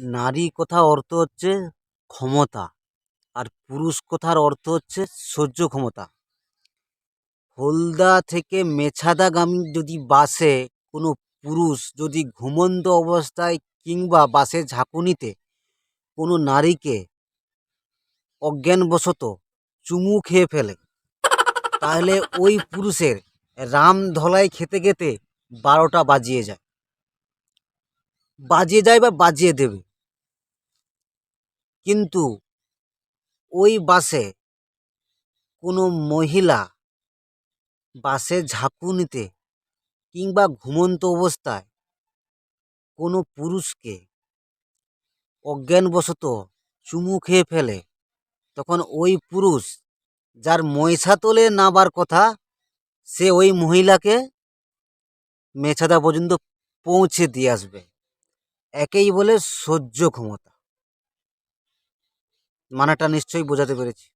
নারী কথা অর্থ হচ্ছে ক্ষমতা আর পুরুষ কথার অর্থ হচ্ছে সহ্য ক্ষমতা। হলদা থেকে মেছাদাগামী যদি বাসে কোনো পুরুষ যদি ঘুমন্ত অবস্থায় কিংবা বাসের ঝাঁকুনিতে কোনো নারীকে অজ্ঞানবশত চুমু খেয়ে ফেলে, তাহলে ওই পুরুষের রাম ধলাই খেতে খেতে বারোটা বাজিয়ে যায়। বাজিয়ে যায় বা বাজিয়ে দেবে। কিন্তু ওই বাসে কোনো মহিলা বাসের ঝাঁকুনিতে কিংবা ঘুমন্ত অবস্থায় কোনো পুরুষকে অজ্ঞানবশত চুমু খেয়ে ফেলে, তখন ওই পুরুষ যার মৈসা তোলে নাবার কথা, সে ওই মহিলাকে মেছাদা পর্যন্ত পৌঁছে দিয়ে আসবে। একেই বলে সহ্য ক্ষমতা। মানেটা নিশ্চয়ই বোঝাতে পেরেছি।